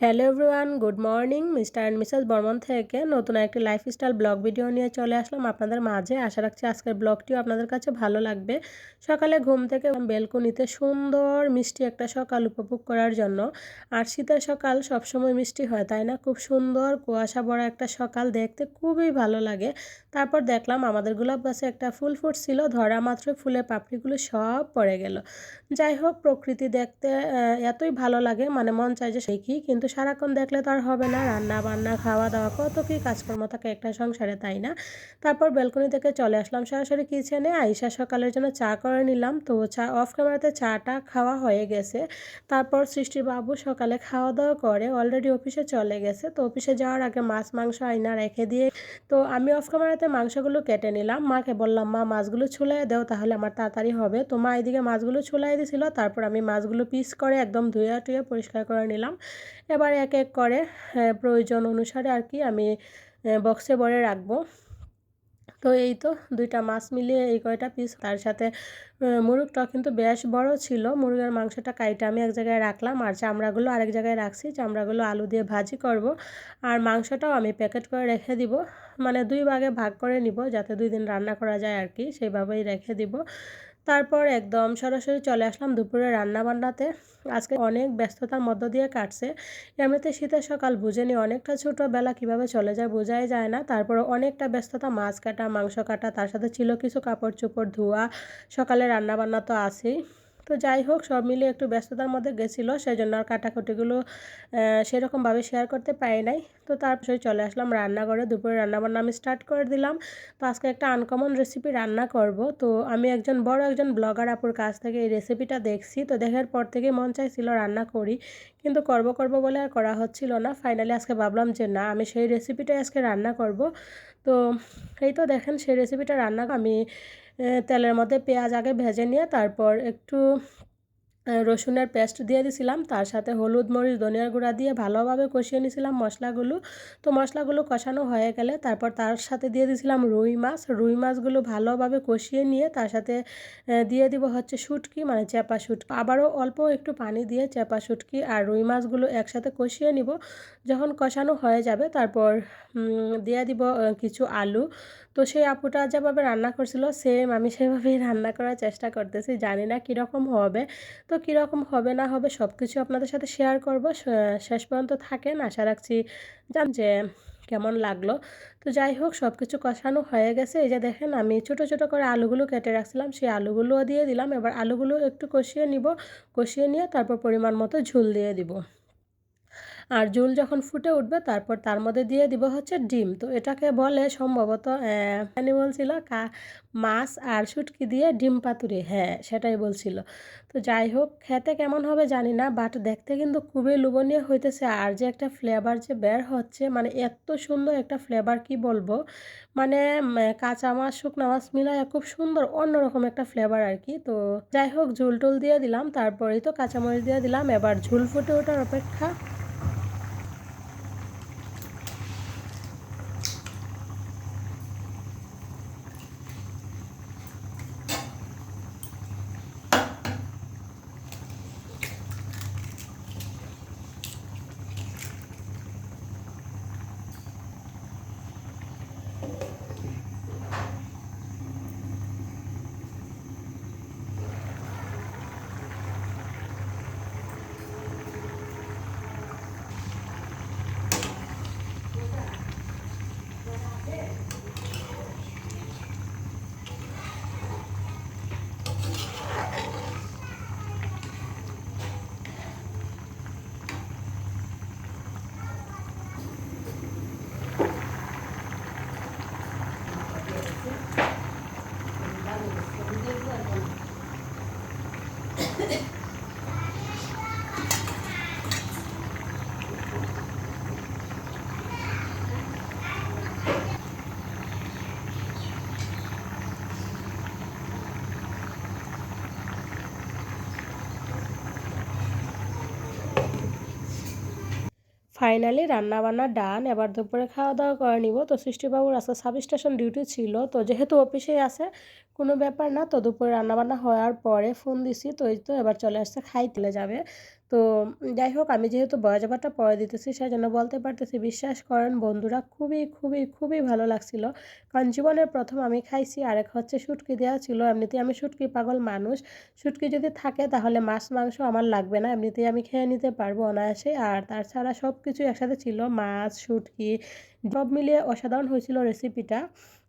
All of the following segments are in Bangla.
Hello everyone good morning mister and missus Barman থেকে নতুন একটি লাইফস্টাইল ব্লগ ভিডিও নিয়ে চলে আসলাম আপনাদের মাঝে। আশা রাখছি আজকের ব্লগটিও আপনাদের কাছে ভালো লাগবে। সকালে ঘুম থেকে বেলকুনিতে সুন্দর মিষ্টি একটা সকাল উপভোগ করার জন্য। আর শীতের সকাল সবসময় মিষ্টি হয়, তাই না? খুব সুন্দর, কুয়াশা বড়া একটা সকাল দেখতে খুবই ভালো লাগে। তারপর দেখলাম আমাদের গোলাপ গাছে একটা ফুল ফুটছিল, ধরা মাত্র ফুলের পাপড়িগুলো সব পড়ে গেল। যাই হোক, প্রকৃতি দেখতে এতই ভালো লাগে মানে মন চাই যে সেই কি কিন্তু সারাক্ষণ দেখলে তো আর হবে না, রান্না বান্না খাওয়া দাওয়া কত কী কাজকর্ম থাকে একটা সংসারে, তাই না? তারপর ব্যালকনি থেকে চলে আসলাম সরাসরি কিচেনে আইসা সকালের জন্য চা করে নিলাম। তো চা অফ ক্যামেরাতে চাটা খাওয়া হয়ে গেছে। তারপর সৃষ্টি বাবু সকালে খাওয়া দাওয়া করে অলরেডি অফিসে চলে গেছে। তো অফিসে যাওয়ার আগে মাছ, মাংস আইনা রেখে দিয়ে, তো আমি অফ ক্যামেরাতে মাংসগুলো কেটে নিলাম। মাকে বললাম, মা, মাছগুলো ছুলাই দেও, তাহলে আমার তাড়াতাড়ি হবে। তো মা এদিকে মাছগুলো ছুলাই দিছিল, তারপর আমি মাছগুলো পিস করে একদম ধুয়ে টুয়ে পরিষ্কার করে নিলাম। এবার এক এক করে প্রয়োজন অনুসারে আর কি আমি বক্সে ভরে রাখব। তো এই তো দুইটা মাছ মিলিয়ে এই কয়টা পিস তার সাথে মুরগটা কিন্তু বেশ বড় ছিল। মুরগের মাংসটা কাইটা আমি এক জায়গায় রাখলাম আর চামড়াগুলো আরেক জায়গায় রাখছি। চামড়াগুলো আলু দিয়ে ভাজি করব আর মাংসটাও আমি প্যাকেট করে রেখে দিব। মানে দুই ভাগে ভাগ করে নিব যাতে দুই দিন রান্না করা যায় আর কি। সেইভাবেই রেখে দিব। তারপর একদম সরাসরি চলে আসলাম দুপুরে রান্না বান্নাতে আজকে অনেক ব্যস্ততার মধ্য দিয়ে কাটছে। এমনিতে শীতের সকাল বুঝে নি অনেকটা ছোটোবেলা কীভাবে চলে যায় বোঝাই যায় না। তারপর অনেকটা ব্যস্ততা, মাছ কাটা, মাংস কাটা, তার সাথে ছিল কিছু কাপড় চোপড় ধোয়া, সকালে রান্না বান্না তো আছেই। তো যাই হোক, সব মিলে একটু ব্যস্ততার মধ্যে গেছিল সেই জন্য আর কাটাকুটিগুলো সেরকমভাবে শেয়ার করতে পারি নাই। তো তারপরে চলে আসলাম রান্নাঘরে, দুপুরে রান্নাবান্না আমি স্টার্ট করে দিলাম। তো আজকে একটা আনকমন রেসিপি রান্না করব। তো আমি একজন বড় একজন ব্লগার আপুর কাছ থেকে এই রেসিপিটা দেখছি। তো দেখার পর থেকে মন চাইছিল রান্না করি, কিন্তু করব করব বলে আর করা হচ্ছিল না। ফাইনালি আজকে ভাবলাম যে না, আমি সেই রেসিপিটাই আজকে রান্না করব। তো এই তো দেখেন সেই রেসিপিটা রান্না আমি তেলের মধ্যে পেঁয়াজ আগে ভেজে নিয়ে তারপর একটু রসুনের পেস্ট দিয়ে দিছিলাম। তার সাথে হলুদ, মরিচ, ধনিয়ার গুঁড়া দিয়ে ভালোভাবে কষিয়ে নিয়েছিলাম মশলাগুলো। তো মশলাগুলো কষানো হয়ে গেলে তারপর তার সাথে দিয়ে দিয়েছিলাম রুই মাছ। রুই মাছগুলো ভালোভাবে কষিয়ে নিয়ে তার সাথে দিয়ে দিব হচ্ছে শুটকি মানে চেপা শুটকি। আবারও অল্প একটু পানি দিয়ে চেপা শুটকি আর রুই মাছগুলো একসাথে কষিয়ে নিব। যখন কষানো হয়ে যাবে তারপর দিয়ে দিব কিছু আলু। তো সেই আপুটা যেভাবে রান্না করছিল সেম আমি সেভাবেই রান্না করার চেষ্টা করতেছি। জানি না কীরকম হবে। তো কীরকম হবে না হবে সব কিছু আপনাদের সাথে শেয়ার করব। শেষ পর্যন্ত থাকেন। আশা রাখছি জান যে কেমন লাগল। তো যাই হোক সব কিছু কষানো হয়ে গেছে। এই যে দেখেন, আমি ছোট ছোট করে আলুগুলো কেটে রাখছিলাম। সেই আলুগুলোও দিয়ে দিলাম। এবার আলুগুলো একটু কষিয়ে নিব। কষিয়ে নিয়ে তারপর পরিমাণ মতো ঝুল দিয়ে দিব। আর জুল যখন ফুটে উঠবে, তারপর তার মধ্যে দিয়ে দিব হচ্ছে ডিম। তো এটাকে বলে সম্ভবত মানে বলছিল কা, মাছ আর শুটকি দিয়ে ডিম পাতুরি। হ্যাঁ সেটাই বলছিল। তো যাই হোক, খেতে কেমন হবে জানি না বাট দেখতে কিন্তু খুবই লোভনীয় হইতেছে। আর যে একটা ফ্লেভার যে বের হচ্ছে মানে এত সুন্দর একটা ফ্লেভার কি বলব? মানে কাঁচা মাছ, শুকনো মাছ মিলায় খুব সুন্দর, অন্যরকম একটা ফ্লেভার আর কি। তো যাই হোক, ঝুল টুল দিয়ে দিলাম, তারপরেই তো কাঁচামরিচ দিয়ে দিলাম। এবার ঝুল ফুটে ওঠার অপেক্ষা ফাইনালি রান্নাবান্না ডান, এবার দুপুরে খাওয়া দাওয়া করে নিব। তো সৃষ্টিবাবুর আজকে সাব স্টেশন ডিউটি ছিল, তো যেহেতু অফিসে আছে, কোনো ব্যাপার না। তো দুপুরে রান্নাবান্না হওয়ার পরে ফোন দিছি, তো এই তো এবার চলে আসছে খাই খাইতে যাবে। তো যাই হোক, আমি যেহেতু বয়া জামাটা পরে দিতেছি, সেজন্য বলতে পারতেছি বিশ্বাস করেন বন্ধুরা খুবই খুবই খুবই ভালো লাগছিল। কারণ জীবনের প্রথম আমি খাইছি, আরেক হচ্ছে শুটকি দেওয়া ছিল। এমনিতেই আমি শুটকি পাগল মানুষ। শুটকি যদি থাকে তাহলে মাছ, মাংস আমার লাগবে না, এমনিতেই আমি খেয়ে নিতে পারব অনায়াসে। আর তাছাড়া সব কিছু একসাথে ছিল, মাছ, শুটকি, সব মিলিয়ে অসাধারণ হয়েছিল রেসিপিটা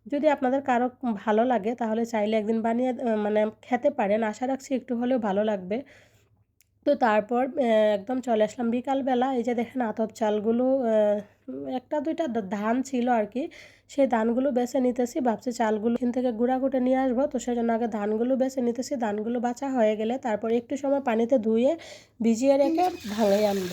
যদি আপনাদের কারও ভালো লাগে তাহলে চাইলে একদিন বানিয়ে মানে খেতে পারেন। আশা রাখছি একটু হলেও ভালো লাগবে। তো তারপর একদম চলে আসলাম বিকালবেলা। এই যে দেখেন আতপ চালগুলো একটা দুইটা ধান ছিল আর কি সেই ধানগুলো বেছে নিতেছি, ভাবছি চালগুলো এখান থেকে গুঁড়া কুটে নিয়ে আসব। তো সেই জন্য আগে ধানগুলো বেছে নিতেছি, ধানগুলো বাছা হয়ে গেলে তারপর একটু সময় পানিতে ধুয়ে ভিজিয়ে রেখে ভাঙাই আনব।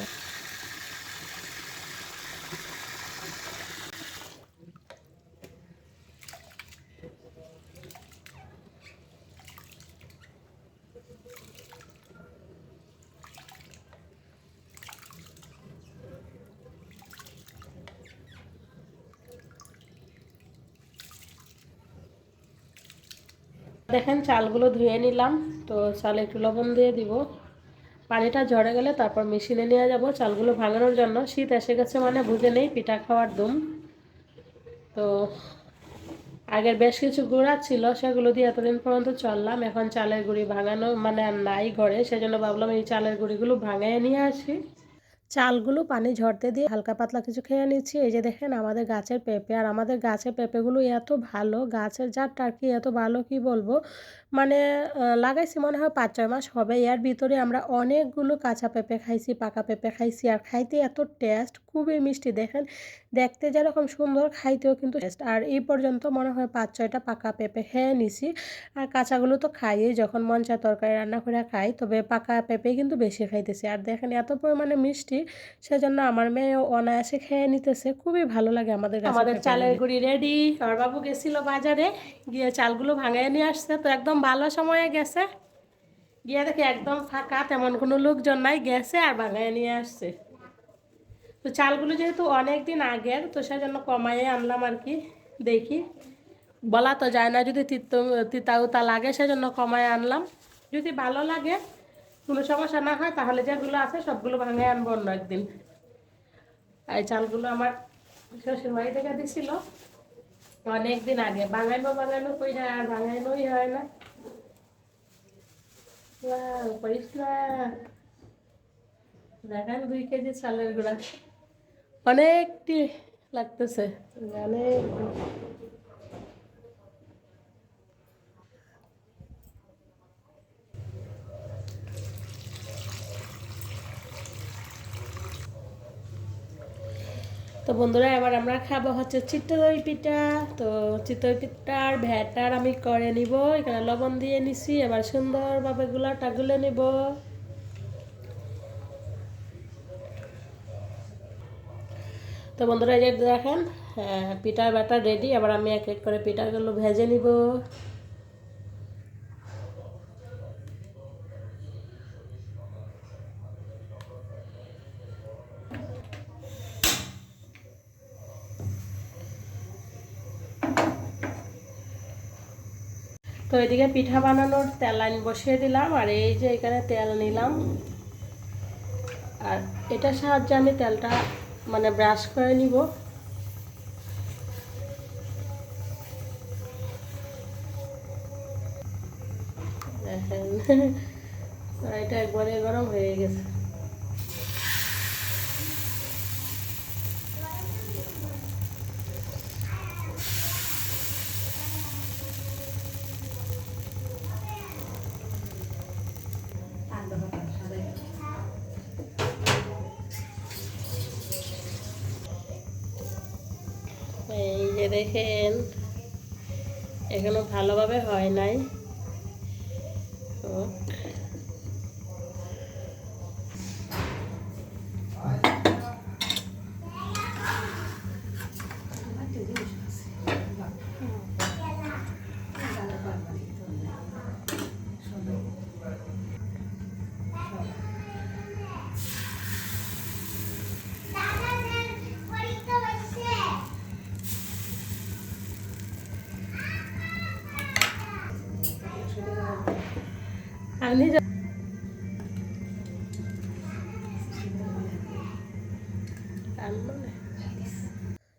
দেখেন চালগুলো ধুয়ে নিলাম। তো চালে একটু লবণ দিয়ে দিব। পানিটা ঝরে গেলে তারপর মেশিনে নিয়ে যাব। চালগুলো ভাঙানোর জন্য শীত এসে গেছে মানে বুঝে নেই, পিঠা খাওয়ার দুম। তো আগের বেশ কিছু গুঁড়া ছিল, সেগুলো দিয়ে এতদিন পর্যন্ত চললাম। এখন চালের গুঁড়ি ভাঙানো মানে আর নাই ঘরে। সেজন্য ভাবলাম এই চালের গুঁড়িগুলো ভাঙায় নিয়ে আসি। চালগুলো পানি ঝরতে দিয়ে হালকা পাতলা কিছু খেয়ে নিচ্ছি। এই যে দেখেন আমাদের গাছের পেঁপে। আর আমাদের গাছের পেঁপেগুলো এত ভালো, গাছের জাতটা আর কি এত ভালো, কি বলব? মানে লাগাইছি মনে হয় পাঁচ ছয় মাস হবে। এর ভিতরে আমরা অনেকগুলো কাঁচা পেঁপে খাইছি, পাকা পেঁপে খাইছি। আর খাইতে এত টেস্ট খুবই মিষ্টি। দেখেন দেখতে যেরকম সুন্দর খাইতেও কিন্তু টেস্ট আর এই পর্যন্ত মনে হয় পাঁচ ছয়টা পাকা পেঁপে খেয়ে নিছি। আর কাঁচাগুলো তো খাইই যখন মন চায় তরকারি রান্না করে খাই তবে পাকা পেঁপে কিন্তু বেশি খাইতেছি। আর দেখেন এত পরিমাণে মিষ্টি সেজন্য আমার মেয়েও অনায়াসে খেয়ে নিতেছে। খুবই ভালো লাগে আমাদের আমাদের চালের গুঁড়ি রেডি আর বাবু গেছিল বাজারে গিয়ে চালগুলো ভাঙায় নিয়ে আসছে। তো একদম ভালো সময়ে গেছে। গিয়ে দেখি একদম ফাঁকা তেমন কোনো লোকজন নাই গেছে আর ভাঙায় নিয়ে আসছে। তো চালগুলো যেহেতু অনেক দিন আগের, তো সেজন্য কমাইয়ে আনলাম আর কি, দেখি। বলা তো যায় না যদি তিত তিতা উতা লাগে, সেজন্য কমায় আনলাম। যদি ভালো লাগে, কোনো সমস্যা না হয়, তাহলে যেগুলো আছে সবগুলো ভাঙে আনব অন্য একদিন। এই চালগুলো আমার শ্বশুর বাড়ি থেকে দিছিল। অনেক দিন আগে। বাঙাইবো বাঙাইনো কই না আর বাঙাইনোই হয় না। না দেখেন দুই কেজি চালের গুঁড়া। অনেকটি লাগতেছে। অনেক তো বন্ধুরা এবার আমরা খাব হচ্ছে চিত্তদই পিঠা। তো চিত্তই পিঠার ভ্যাটার আমি করে নিব। এখানে লবণ দিয়ে নিছি। এবার সুন্দরভাবে গুলাটা গুলে নিব। তো বন্ধুরা এই যে দেখেন হ্যাঁ, পিঠার ব্যাটার রেডি এবার আমি এক এক করে পিঠাগুলো ভেজে নিব। তো এদিকে পিঠা বানানোর তেল লাইন বসিয়ে দিলাম আর এই যে এখানে তেল নিলাম। আর এটার সাহায্যে আমি তেলটা মানে ব্রাশ করে নিব। এটা একবারে গরম হয়ে গেছে। দেখেন। এখনও ভালোভাবে হয় নাই। আপনি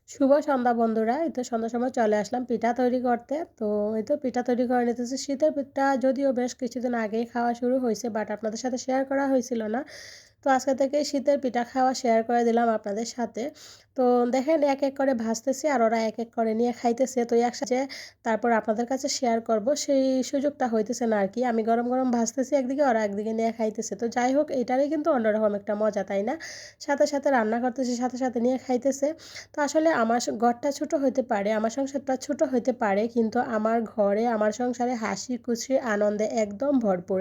শুভ সন্ধ্যা বন্ধুরা, এই তো সন্ধ্যার সময় চলে আসলাম পিঠা তৈরি করতে। তো এই তো পিঠা তৈরি করে নিতেছি। শীতের পিঠা যদিও বেশ কিছুদিন আগেই খাওয়া শুরু হয়েছে বাট আপনাদের সাথে শেয়ার করা হয়েছিল না। তো আজকে থেকে শীতের পিঠা খাওয়া শেয়ার করে দিলাম আপনাদের সাথে। তো দেখেন এক এক করে ভাজতেছি আর ওরা এক এক করে নিয়ে খাইতেছে। তো একসাথে তারপর আপনাদের কাছে শেয়ার করব। সেই সুযোগটা হইতেছে না আর কি আমি গরম গরম ভাজতেছি একদিকে, ওরা একদিকে নিয়ে খাইতেছে। তো যাই হোক, এটারই কিন্তু অন্যরকম একটা মজা, তাই না? সাথে সাথে রান্না করতেছি, সাথে সাথে নিয়ে খাইতেছে। তো আসলে আমার ঘরটা ছোট হতে পারে, আমার সংসারটা ছোট হইতে পারে, কিন্তু আমার ঘরে, আমার সংসারে হাসি, খুশি, আনন্দে একদম ভরপুর।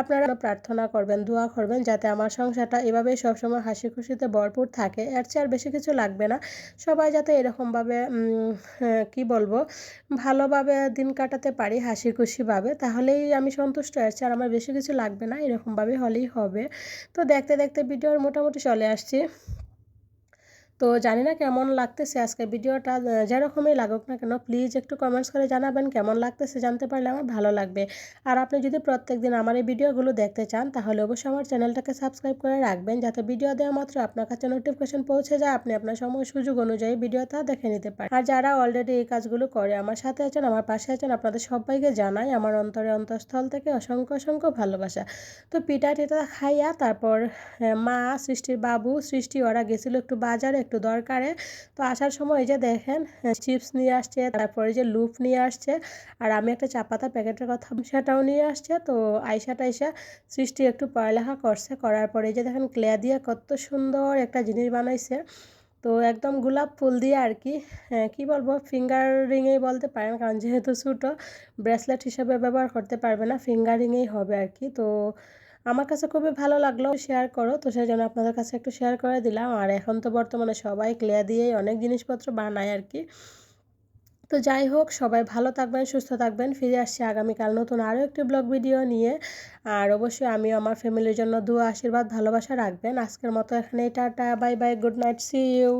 আপনারা প্রার্থনা করবেন, দোয়া করবেন, যাতে আমার সংসারটা এভাবেই সবসময় হাসি, খুশিতে ভরপুর থাকে। এর চেয়ে আর বেশি কিছু লাগবে না। সবাই যাতে এরকমভাবে হ্যাঁ, কি বলব ভালোভাবে দিন কাটাতে পারি হাসি খুশিভাবে তাহলেই আমি সন্তুষ্ট আছি আর আমার বেশি কিছু লাগবে না এরকমভাবে হলেই হবে। তো দেখতে দেখতে ভিডিওর মোটামুটি চলে আসছি। তো জানি না কেমন লাগতেছে আজকে ভিডিওটা যেরকমই লাগুক না কেন প্লিজ একটু কমেন্টস করে জানাবেন কেমন লাগতেছে জানতে পারলে আমার ভালো লাগবে। আর আপনি যদি প্রত্যেক দিন আমার এই ভিডিওগুলো দেখতে চান, তাহলে অবশ্যই আমার চ্যানেলটাকে সাবস্ক্রাইব করে রাখবেন, যাতে ভিডিও দেওয়া মাত্র আপনার কাছে নোটিফিকেশন পৌঁছে যায়, আপনি আপনার সময় সুযোগ অনুযায়ী ভিডিওটা দেখে নিতে পারেন। আর যারা অলরেডি এই কাজগুলো করে, আমার সাথে আছেন, আমার পাশে আছেন, আপনাদের সবাইকে জানাই আমার অন্তরে অন্তঃস্থল থেকে অসংখ্য অসংখ্য ভালোবাসা। তো পিঠা টিটা খাইয়া তারপর মা সৃষ্টির বাবু সৃষ্টি, ওরা গেছিল একটু বাজারে একটু দরকারে। তো আসার সময় এই যে দেখেন চিপস নিয়ে আসছে, তারপরে যে লুপ নিয়ে আসছে, আর আমি একটা চা পাতা প্যাকেটের কথা সেটাও নিয়ে আসছে। তো আইসা টাইসা সৃষ্টি একটু পড়ালেখা করছে, করার পরে এই যে দেখেন ক্লে দিয়ে কত সুন্দর একটা জিনিস বানাইছে। তো একদম গোলাপ ফুল দিয়ে আর কি হ্যাঁ কী বলব ফিঙ্গার রিংয়েই বলতে পারেন, কারণ যেহেতু ছোটো, ব্রেসলেট হিসাবে ব্যবহার করতে পারবে না ফিঙ্গার রিংয়েই হবে আর কি। তো আমার কাছে খুবই ভালো লাগল শেয়ার করো। তো সেই জন্য আপনাদের কাছে একটু শেয়ার করে দিলাম। আর এখন তো বর্তমানে সবাই ক্লিয়া দিয়েই অনেক জিনিসপত্র বানায় আর কি তো যাই হোক, সবাই ভালো থাকবেন, সুস্থ থাকবেন। ফিরে আসছি আগামীকাল নতুন আরও একটি ব্লগ ভিডিও নিয়ে। আর অবশ্যই আমি আমার ফ্যামিলির জন্য দু আশীর্বাদ, ভালোবাসা রাখবেন। আজকের মতো এখানেই, tata bye bye good night see you